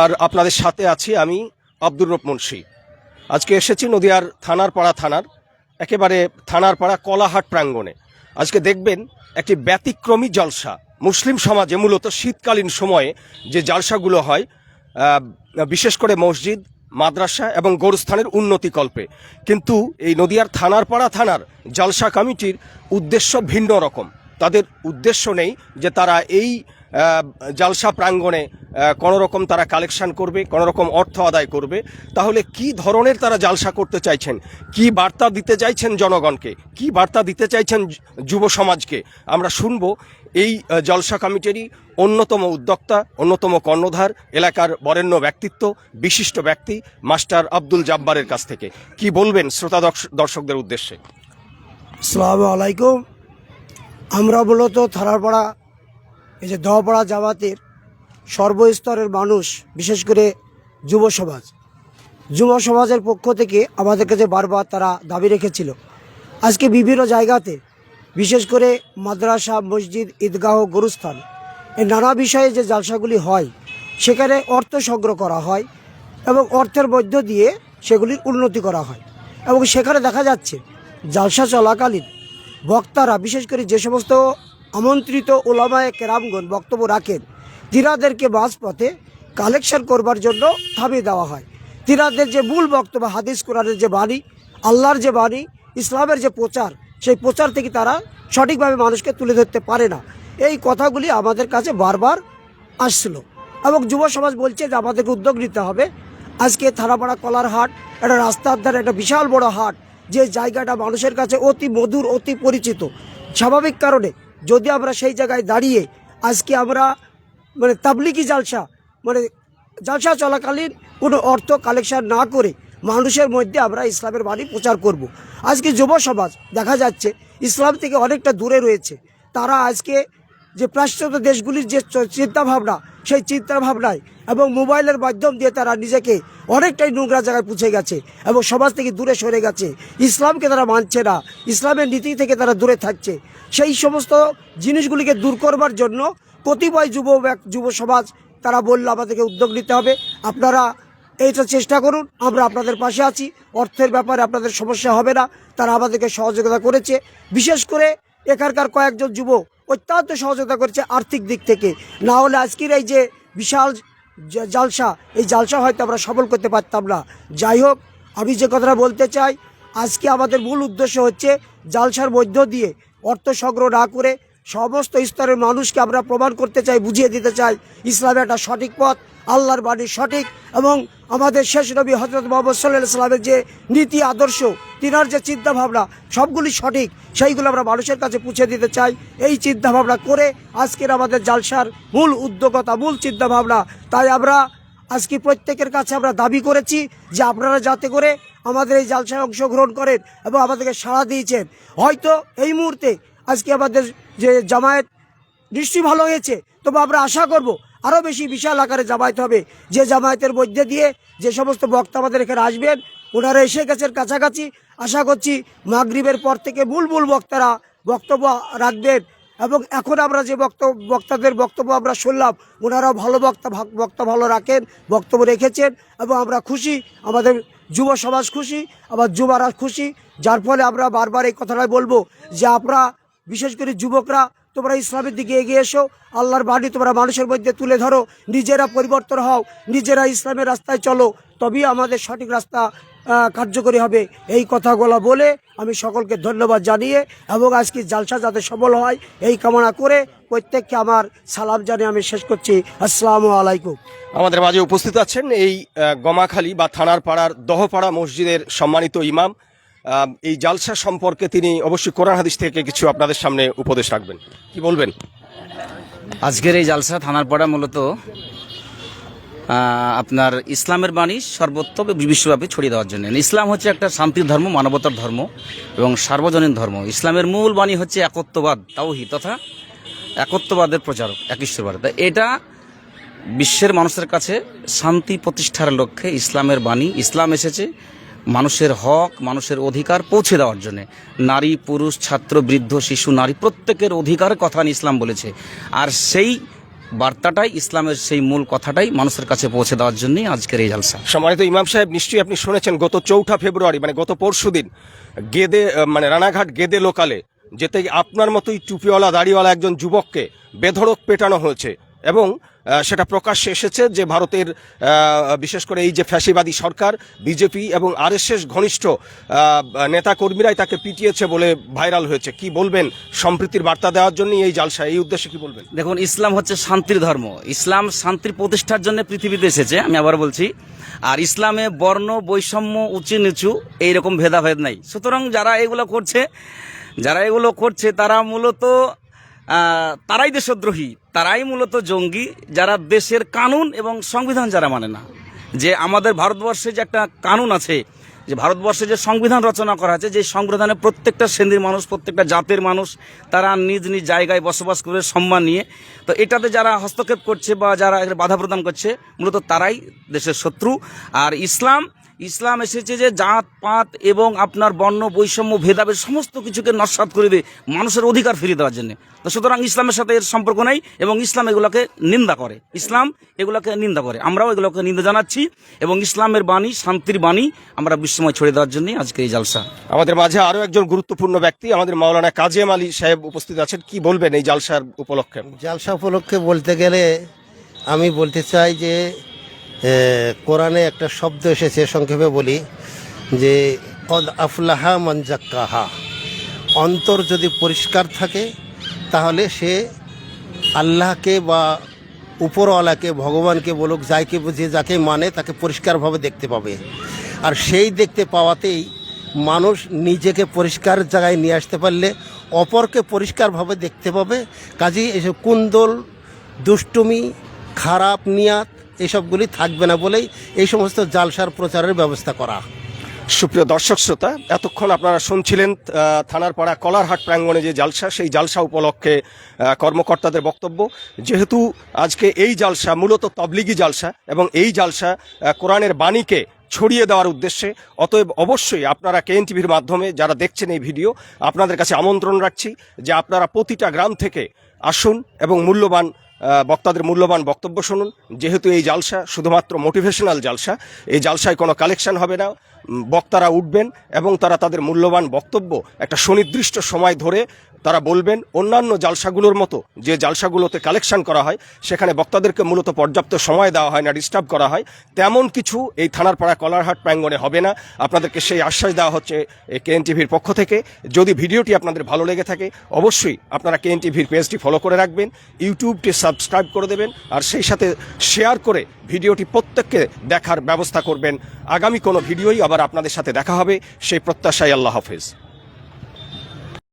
আর আপনাদের সাথে আছি আমি আব্দুর রব মুন্সি। আজকে এসেছি নদিয়ার থানার পাড়া থানার, একেবারে থানার পাড়া কলাহাট প্রাঙ্গণে। আজকে দেখবেন একটি ব্যতিক্রমী জলসা। মুসলিম সমাজে মূলত শীতকালীন সময়ে যে জলসাগুলো হয় বিশেষ করে মসজিদ, মাদ্রাসা এবং গোরস্থানের উন্নতি কল্পে। কিন্তু এই নদিয়ার থানার পাড়া থানার জলসা কমিটির উদ্দেশ্য ভিন্ন রকম। তাদের উদ্দেশ্য নেই যে তারা এই জালসা প্রাঙ্গণে কোনো রকম তারা কালেকশন করবে কোনো রকম অর্থ আদায় করবে। তাহলে কি ধরনের তারা জালসা করতে চাইছেন? কি বার্তা দিতে চাইছেন জনগণকে? কি বার্তা দিতে চাইছেন যুব সমাজকে? আমরা শুনব এই জলসা কমিটিরই অন্যতম উদ্যোক্তা, অন্যতম কর্ণধার, এলাকার বরেণ্য ব্যক্তিত্ব, বিশিষ্ট ব্যক্তি, মাস্টার আব্দুল জাব্বারের কাছ থেকে। কি বলবেন শ্রোতা দর্শ- দর্শকদের উদ্দেশ্যে? আসসালামু আলাইকুম। আমরা মূলত থানারপাড়া এই যে দহপাড়া জামাতের সর্বস্তরের মানুষ, বিশেষ করে যুব সমাজ, যুব সমাজের পক্ষ থেকে আমাদের কাছে বারবার তারা দাবি রেখেছিল। আজকে বিভিন্ন জায়গাতে, বিশেষ করে মাদ্রাসা, মসজিদ, ঈদগাহ, গরুস্থান, এই নানা বিষয়ে যে জালসাগুলি হয়, সেখানে অর্থ সংগ্রহ করা হয় এবং অর্থের মধ্য দিয়ে সেগুলির উন্নতি করা হয়। এবং সেখানে দেখা যাচ্ছে, জালসা চলাকালীন বক্তারা, বিশেষ করে যে সমস্ত আমন্ত্রিত ওলামায় কেরামগণ বক্তব্য রাখেন। তিনাদেরকে মাঝপথে কালেকশন করবার জন্য থামিয়ে দেওয়া হয়। তিনাদের যে মূল বক্তব্য, হাদিস কোরআনের যে বাণী, আল্লাহর যে বাণী, ইসলামের যে প্রচার, সেই প্রচার থেকে তারা সঠিকভাবে মানুষকে তুলে ধরতে পারে না। এই কথাগুলি আমাদের কাছে বারবার আসছিল এবং যুব সমাজ বলছে যে আমাদেরকে উদ্যোগ নিতে হবে। আজকে থানাপাড়া কলার হাট একটা রাস্তার ধারে একটা বিশাল বড় হাট। যে জায়গাটা মানুষের কাছে অতি মধুর, অতি পরিচিত। স্বাভাবিক কারণে যদি আমরা সেই জায়গায় দাঁড়িয়ে আজকে আমরা মানে তাবলিকি জালসা মানে জালসা চলাকালীন কোনো অর্থ কালেকশন না করে মানুষের মধ্যে আমরা ইসলামের বাণী প্রচার করব। আজকে যুব সমাজ দেখা যাচ্ছে ইসলাম থেকে অনেকটা দূরে রয়েছে তারা আজকে যে পাশ্চাত্য দেশগুলির যে চিন্তাভাবনা, সেই চিন্তাভাবনায় এবং মোবাইলের মাধ্যম দিয়ে তারা নিজেকে অনেকটাই নোংরা জায়গায় পৌঁছে গেছে এবং সমাজ থেকে দূরে সরে গেছে। ইসলামকে তারা মানছে না। ইসলামের নীতি থেকে তারা দূরে থাকছে। সেই সমস্ত জিনিসগুলিকে দূর করবার জন্য কতিপয় যুব যুব সমাজ, তারা বলল, আমাদেরকে উদ্যোগ নিতে হবে। আপনারা এইটা চেষ্টা করুন। আমরা আপনাদের পাশে আছি। অর্থের ব্যাপারে আপনাদের সমস্যা হবে না। তারা আমাদেরকে সহযোগিতা করেছে। বিশেষ করে এখানকার কয়েকজন যুবক অত্যন্ত সহযোগিতা করেছে আর্থিক দিক থেকে। না হলে আজকের এই যে বিশাল জালসা, এই জালসা হয়তো আমরা সফল করতে পারতাম না। যাই হোক, আমি যে কথাটা বলতে চাই, আজকে আমাদের মূল উদ্দেশ্য হচ্ছে জালসার মধ্য দিয়ে অর্থ সংগ্রহ না করে সমস্ত স্তরের মানুষকে আমরা প্রমাণ করতে চাই, বুঝিয়ে দিতে চাই। ইসলামের একটা সঠিক পথ আল্লাহর বাণী সঠিক এবং আমাদের শেষ নবী হজরত মোহাম্মদ সাল্লাহ সাল্লামের যে নীতি আদর্শ, তিনার যে চিন্তাভাবনা, সবগুলি সঠিক, সেইগুলো আমরা মানুষের কাছে পৌঁছে দিতে চাই। এই চিন্তাভাবনা করে আজকের আমাদের জালসার মূল উদ্যোগতা, মূল চিন্তাভাবনা, তাই আমরা আজকে প্রত্যেকের কাছে আমরা দাবি করেছি যে আপনারা যাতে করে আমাদের এই জালসায় অংশগ্রহণ করেন এবং আমাদেরকে সাড়া দিয়েছেন। হয়তো এই মুহূর্তে আজকে আমাদের যে জামায়াত নিশ্চয়ই ভালো হয়েছে, তবে আমরা আশা করব আরও বেশি বিশাল আকারে জামায়াত হবে। যে জামায়াতের মধ্যে দিয়ে যে সমস্ত বক্তা আমাদের এখানে আসবেন, ওনারা এসে গেছেন কাছাকাছি। আশা করছি মাগরিবের পর থেকে মূল মূল বক্তারা বক্তব্য রাখবেন এবং এখন আমরা যে বক্তব্য বক্তাদের বক্তব্য আমরা শুনলাম, ওনারাও ভালো বক্তা বক্তা ভালো রাখেন, বক্তব্য রেখেছেন এবং আমরা খুশি, আমাদের যুব সমাজ খুশি, আবার যুবারা খুশি। যার ফলে আমরা বারবার এই কথাটাই বলব যে আমরা বিশেষ করে যুবকরা তোমরা ইসলামের দিকে এগিয়ে এসো, আল্লাহর বাণী তোমরা মানুষের মধ্যে তুলে ধরো, নিজেরা পরিবর্তন হও, নিজেরা ইসলামের রাস্তায় চলো, তবেই আমাদের সঠিক রাস্তা কার্যকরী হবে। এই কথাগুলো বলে আমি সকলকে ধন্যবাদ জানিয়ে এবং আজকে জালসা যাতে সফল হয়, এই কামনা করে প্রত্যেককে আমার সালাম জানিয়ে আমি শেষ করছি। আসসালামু আলাইকুম। আমাদের মাঝে উপস্থিত আছেন এই গমাখালী বা থানার পাড়ার দহপাড়া মসজিদের সম্মানিত ইমাম এই জালসা সম্পর্কে তিনি অবশ্যই কোরআন হাদিস থেকে কিছু আপনাদের সামনে উপদেশ রাখবেন। কি বলবেন? আজকের এই জালসা থানার পাড়া মূলত আপনার ইসলামের বাণী সর্বত্র বিশ্বব্যাপী ছড়িয়ে দেওয়ার জন্য। ইসলাম হচ্ছে একটা শান্তির ধর্ম, মানবতার ধর্ম এবং সার্বজনীন ধর্ম। ইসলামের মূল বাণী হচ্ছে একত্ববাদ তাওহি তথা একত্ববাদের প্রচারক, এক ঈশ্বরবাদ। এটা বিশ্বের মানুষের কাছে শান্তি প্রতিষ্ঠার লক্ষ্যে ইসলামের বাণী, ইসলাম এসেছে। মানুষের হক, মানুষের অধিকার পৌঁছে দেওয়ার জন্য। নারী, পুরুষ, ছাত্র, বৃদ্ধ, শিশু, নারী প্রত্যেকের অধিকারের কথা ইসলাম বলেছে। আর সেই বার্তাটাই, ইসলামের সেই মূল কথাটাই মানুষের কাছে পৌঁছে দেওয়ার জন্যই আজকের এই জালসা। সম্মানিত ইমাম সাহেব, নিশ্চয়ই আপনি শুনেছেন, গত চৌঠা ফেব্রুয়ারি মানে গত পরশুদিন গেদে মানে রানাঘাট গেদে লোকালে, যেতে আপনার মতোই টুপিওয়ালা, দাড়িওয়ালা একজন যুবককে বেধড়ক পেটানো হয়েছে। এবং সেটা প্রকাশ্যে এসেছে যে ভারতের বিশেষ করে এই যে ফ্যাসিবাদী সরকার, বিজেপি এবং আর আরএসএস ঘনিষ্ঠ নেতাকর্মীরাই তাকে পিটিয়েছে বলে ভাইরাল হয়েছে। কি বলবেন? সম্প্রীতির বার্তা দেওয়ার জন্য এই জালসা এই উদ্দেশ্যে কি বলবেন? দেখুন, ইসলাম হচ্ছে শান্তির ধর্ম। ইসলাম শান্তির প্রতিষ্ঠার জন্য পৃথিবীতে এসেছে, আমি আবার বলছি। আর ইসলামে বর্ণ, বৈষম্য, উঁচু নিচু এইরকম ভেদাভেদ নাই। সুতরাং যারা এগুলো করছে, যারা এগুলো করছে, তারা মূলত তারাই দেশদ্রোহী। তারাই মূলত জঙ্গি যারা দেশের কানুন এবং সংবিধান যারা মানে না। যে আমাদের ভারতবর্ষে যে একটা কানুন আছে, যে ভারতবর্ষে যে সংবিধান রচনা করা আছে, যে সংবিধানে প্রত্যেকটা শ্রেণির মানুষ, প্রত্যেকটা জাতের মানুষ তারা নিজ নিজ জায়গায় বসবাস করে সম্মান নিয়ে, তো এটাতে যারা হস্তক্ষেপ করছে বা যারা বাধা প্রদান করছে, মূলত তারাই দেশের শত্রু। আর ইসলাম ইসলাম এসেছে যে জাত পাত এবং আপনার বর্ণ বৈষম্য ভেদাভেদ সমস্ত কিছুকে নস্বাত করে দিয়ে মানুষের অধিকার ফিরিয়ে দেওয়ার জন্য। তো সুতরাং ইসলামের সাথে এর সম্পর্ক নেই এবং ইসলাম এগুলোকে নিন্দা করে। ইসলাম এগুলোকে নিন্দা করে। আমরাও এগুলোকে নিন্দা জানাচ্ছি এবং ইসলামের বাণী শান্তির বাণী আমরা বিশ্বময় ছড়িয়ে দেওয়ার জন্য আজকে এই জালসা। আমাদের মাঝে আরও একজন গুরুত্বপূর্ণ ব্যক্তি আমাদের মাওলানা কাজেম আলী সাহেব উপস্থিত আছেন। কি বলবেন এই জালসার উপলক্ষে? জালসা উপলক্ষে বলতে গেলে আমি বলতে চাই যে কোরআনে একটা শব্দ এসেছে সংক্ষেপে বলি, যে কদ আফলাহা মঞ্জাক্কাহা অন্তর যদি পরিষ্কার থাকে, তাহলে সে আল্লাহকে বা উপরওয়ালাকে, ভগবানকে বলুক, যাইকে, যে যাকে মানে তাকে পরিষ্কারভাবে দেখতে পাবে। আর সেই দেখতে পাওয়াতেই মানুষ নিজেকে পরিষ্কার জায়গায় নিয়ে আসতে পারলে, অপরকে পরিষ্কারভাবে দেখতে পাবে। কাজেই এসব কুন্দল, দুষ্টুমি, খারাপ নিয়াত এসবগুলি থাকবে না বলেই এই সমস্ত জালসার প্রচারের ব্যবস্থা করা। সুপ্রিয় দর্শক শ্রোতা, এতক্ষণ আপনারা শুনছিলেন থানার পাড়া কলারহাট প্রাঙ্গণে যে জালসা, সেই জালসা উপলক্ষে কর্মকর্তাদের বক্তব্য। যেহেতু আজকে এই জালসা মূলত তবলিগি জালসা এবং এই জালসা কোরআনের বাণীকে ছড়িয়ে দেওয়ার উদ্দেশ্যে, অতএব অবশ্যই আপনারা কেএন টিভির মাধ্যমে যারা দেখছেন এই ভিডিও, আপনাদের কাছে আমন্ত্রণ রাখছি যে আপনারা প্রতিটা গ্রাম থেকে আসুন এবং মূল্যবান বক্তাদের মূল্যবান বক্তব্য শুনুন। যেহেতু এই জালসা শুধুমাত্র মোটিভেশনাল জালসা, এই জালসায় কোনো কালেকশন হবে না। বক্তারা উঠবেন এবং তারা তাদের মূল্যবান বক্তব্য একটা সুনির্দিষ্ট সময় ধরে তারা বলবেন অন্যান্য জালসাগুলোর মতো যে জালসাগুলোতে কালেকশন করা হয়, সেখানে বক্তাদেরকে মূলত পর্যাপ্ত সময় দেওয়া হয় না ডিস্টার্ব করা হয়। তেমন কিছু এই থানার পাড়া কলারহাট প্রাঙ্গণে হবে না। আপনাদেরকে সেই আশ্বাস দেওয়া হচ্ছে কেএন টিভির পক্ষ থেকে। যদি ভিডিওটি আপনাদের ভালো লেগে থাকে, অবশ্যই আপনারা কেএন টিভির পেজটি ফলো করে রাখবেন, ইউটিউবটি সাবস্ক্রাইব করে দেবেন, আর সেই সাথে শেয়ার করে ভিডিওটি প্রত্যেককে দেখার ব্যবস্থা করবেন। আগামী কোনো ভিডিওই আবার আপনাদের সাথে দেখা হবে। সেই প্রত্যাশায় আল্লাহ হাফেজ।